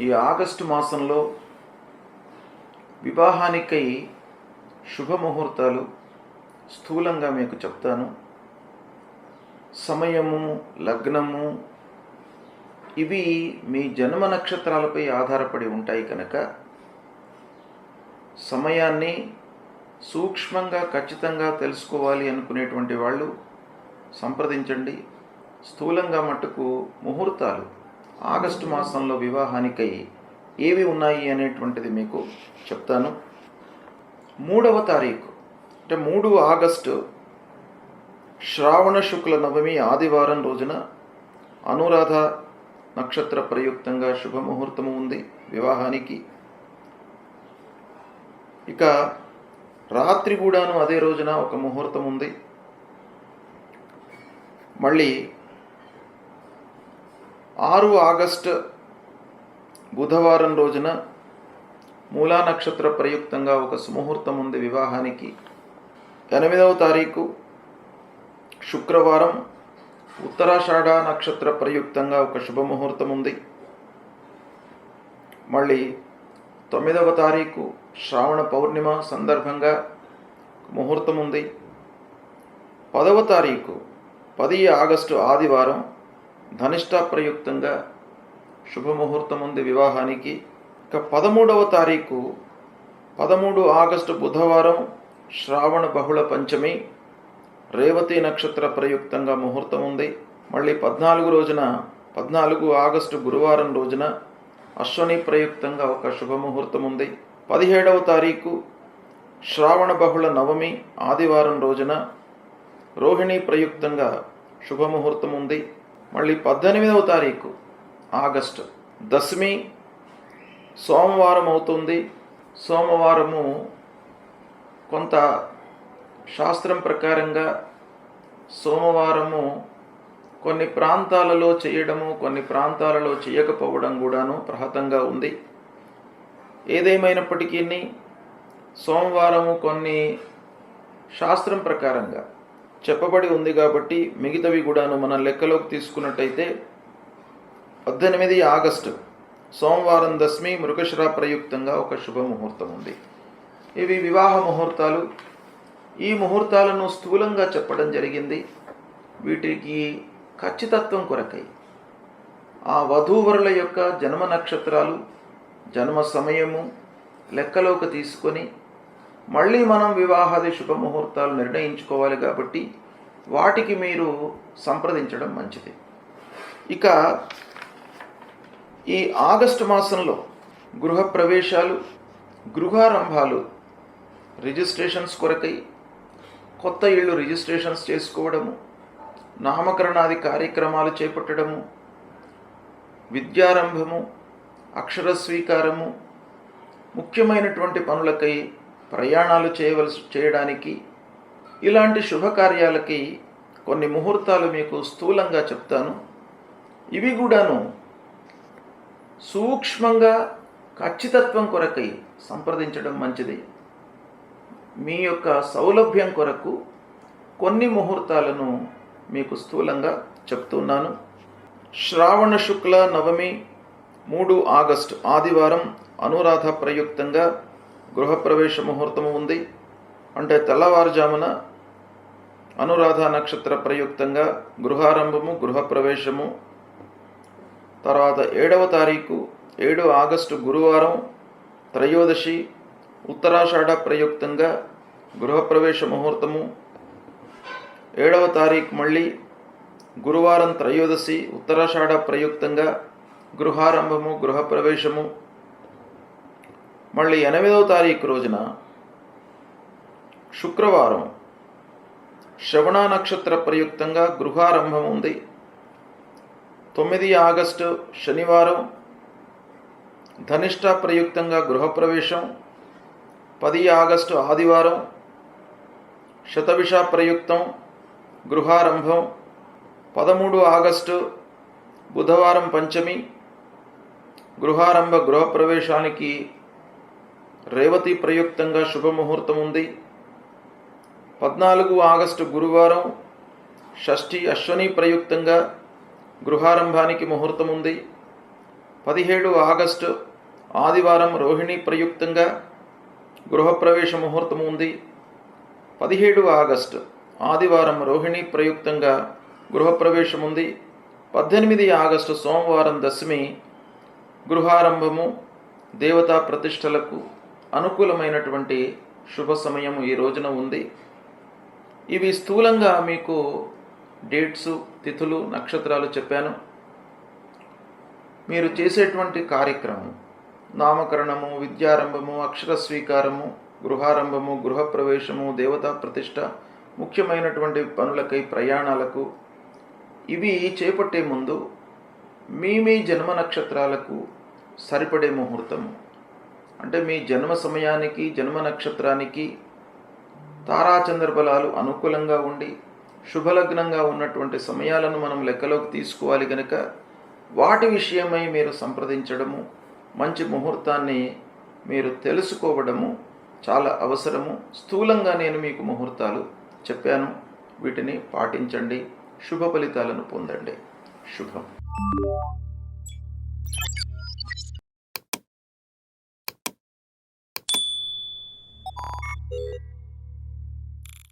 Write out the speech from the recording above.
ఈ ఆగస్టు మాసంలో వివాహానికై శుభముహూర్తాలు స్థూలంగా మీకు చెప్తాను. సమయము లగ్నము ఇవి మీ జన్మ నక్షత్రాలపై ఆధారపడి ఉంటాయి కనుక సమయాన్ని సూక్ష్మంగా ఖచ్చితంగా తెలుసుకోవాలి అనుకునేటువంటి వాళ్ళు సంప్రదించండి. స్థూలంగా మట్టుకు ముహూర్తాలు ఆగస్టు మాసంలో వివాహానికై ఏవి ఉన్నాయి అనేటువంటిది మీకు చెప్తాను. మూడవ తారీఖు అంటే మూడు ఆగస్టు శ్రావణ శుక్ల నవమి ఆదివారం రోజున అనురాధ నక్షత్ర ప్రయుక్తంగా శుభముహూర్తము ఉంది వివాహానికి. ఇక రాత్రి కూడాను అదే రోజున ఒక ముహూర్తం ఉంది మళ్ళీ ఆరు ఆగస్టు బుధవారం రోజున మూలా నక్షత్ర ప్రయుక్తంగా ఒక సుముహూర్తం ఉంది వివాహానికి. ఎనిమిదవ తారీఖు శుక్రవారం ఉత్తరాషాఢ నక్షత్ర ప్రయుక్తంగా ఒక శుభముహూర్తం ఉంది. మళ్ళీ తొమ్మిదవ తారీఖు శ్రావణ పౌర్ణిమ సందర్భంగా ముహూర్తం ఉంది. పదవ తారీఖు పది ఆగస్టు ఆదివారం ధనిష్ట ప్రయుక్తంగా శుభముహూర్తం ఉంది వివాహానికి. ఇక పదమూడవ తారీఖు పదమూడు ఆగస్టు బుధవారం శ్రావణ బహుళ పంచమి రేవతి నక్షత్ర ప్రయుక్తంగా ముహూర్తం ఉంది. మళ్ళీ పద్నాలుగు రోజున పద్నాలుగు ఆగస్టు గురువారం రోజున అశ్వని ప్రయుక్తంగా ఒక శుభముహూర్తం ఉంది. పదిహేడవ తారీఖు శ్రావణ బహుళ నవమి ఆదివారం రోజున రోహిణి ప్రయుక్తంగా శుభముహూర్తం ఉంది. మళ్ళీ పద్దెనిమిదవ తారీఖు ఆగస్టు. దశమి సోమవారం అవుతుంది. సోమవారము కొంత శాస్త్రం ప్రకారంగా సోమవారము కొన్ని ప్రాంతాలలో చేయడము కొన్ని ప్రాంతాలలో చేయకపోవడం కూడాను ప్రహతంగా ఉంది. ఏదేమైనప్పటికీ సోమవారము కొన్ని శాస్త్రం ప్రకారంగా చెప్పబడి ఉంది కాబట్టి మిగతావి కూడాను మనం లెక్కలోకి తీసుకున్నట్టయితే పద్దెనిమిది ఆగస్టు సోమవారం దశమి మృగశిర ప్రయుక్తంగా ఒక శుభముహూర్తం ఉంది. ఇవి వివాహ ముహూర్తాలు. ఈ ముహూర్తాలను స్థూలంగా చెప్పడం జరిగింది. వీటికి ఖచ్చితత్వం కొరకై. ఆ వధూవరుల యొక్క జన్మ నక్షత్రాలు జన్మ సమయము లెక్కలోకి తీసుకొని మళ్ళీ మనం వివాహాది శుభముహూర్తాలు నిర్ణయించుకోవాలి కాబట్టి వాటికి మీరు సంప్రదించడం మంచిది. ఇక ఈ ఆగస్టు మాసంలో గృహ ప్రవేశాలు గృహారంభాలు రిజిస్ట్రేషన్స్ కొరకై కొత్త ఇళ్ళు రిజిస్ట్రేషన్స్ చేసుకోవడము నామకరణాది కార్యక్రమాలు చేపట్టడము విద్యారంభము అక్షర స్వీకారము ముఖ్యమైనటువంటి పనులకై ప్రయాణాలు చేయవలసి చేయడానికి ఇలాంటి శుభకార్యాలకి కొన్ని ముహూర్తాలు మీకు స్థూలంగా చెప్తాను. ఇవి కూడాను సూక్ష్మంగా ఖచ్చితత్వం కొరకై సంప్రదించడం మంచిది. మీ యొక్క సౌలభ్యం కొరకు కొన్ని ముహూర్తాలను మీకు స్థూలంగా చెప్తున్నాను. శ్రావణ శుక్ల నవమి మూడు ఆగస్టు ఆదివారం అనురాధ ప్రయుక్తంగా గృహప్రవేశ ముహూర్తము ఉంది అంటే తెల్లవారుజామున అనురాధ నక్షత్ర ప్రయుక్తంగా గృహారంభము గృహప్రవేశము. తర్వాత ఏడవ తారీఖు ఏడు ఆగస్టు గురువారం త్రయోదశి ఉత్తరాషాఢ ప్రయుక్తంగా గృహప్రవేశ ముహూర్తము ఏడవ తారీఖు మళ్ళీ గురువారం త్రయోదశి ఉత్తరాషాఢ ప్రయుక్తంగా గృహారంభము గృహప్రవేశము. మళ్ళీ ఎనిమిదవ తారీఖు రోజున శుక్రవారం శ్రవణ నక్షత్ర ప్రయుక్తంగా గృహారంభం ఉంది. తొమ్మిది ఆగస్టు శనివారం ధనిష్ట ప్రయుక్తంగా గృహప్రవేశం. పది ఆగస్టు ఆదివారం శతవిష ప్రయుక్తం గృహారంభం. పదమూడు ఆగస్టు బుధవారం పంచమి గృహారంభ గృహప్రవేశానికి రేవతి ప్రయుక్తంగా శుభముహూర్తం ఉంది. పద్నాలుగు ఆగస్టు గురువారం షష్ఠి అశ్వని ప్రయుక్తంగా గృహారంభానికి ముహూర్తం ఉంది. పదిహేడు ఆగస్టు ఆదివారం రోహిణి ప్రయుక్తంగా గృహప్రవేశ ముహూర్తం ఉంది. పదిహేడు ఆగస్టు ఆదివారం రోహిణి ప్రయుక్తంగా గృహప్రవేశం ఉంది. పద్దెనిమిది ఆగస్టు సోమవారం దశమి గృహారంభము దేవతా ప్రతిష్టలకు అనుకూలమైనటువంటి శుభ సమయం ఈ రోజున ఉంది. ఇవి స్థూలంగా మీకు డేట్స్ తిథులు నక్షత్రాలు చెప్పాను. మీరు చేసేటువంటి కార్యక్రమం నామకరణము విద్యారంభము అక్షర స్వీకారము గృహారంభము గృహప్రవేశము దేవతా ప్రతిష్ట ముఖ్యమైనటువంటి పనులకై ప్రయాణాలకు ఇవి చేపట్టే ముందు మీ మీ జన్మ నక్షత్రాలకు సరిపడే ముహూర్తము. అంటే మీ జన్మ సమయానికి జన్మ నక్షత్రానికి తారాచంద్ర బలాలు అనుకూలంగా ఉండి శుభలగ్నంగా ఉన్నటువంటి సమయాలను మనం లెక్కలోకి తీసుకోవాలి కనుక వాటి విషయమై మీరు సంప్రదించడము మంచి ముహూర్తాన్ని మీరు తెలుసుకోవడము చాలా అవసరము. స్థూలంగా నేను మీకు ముహూర్తాలు చెప్పాను. వీటిని పాటించండి. శుభ ఫలితాలను పొందండి. శుభం.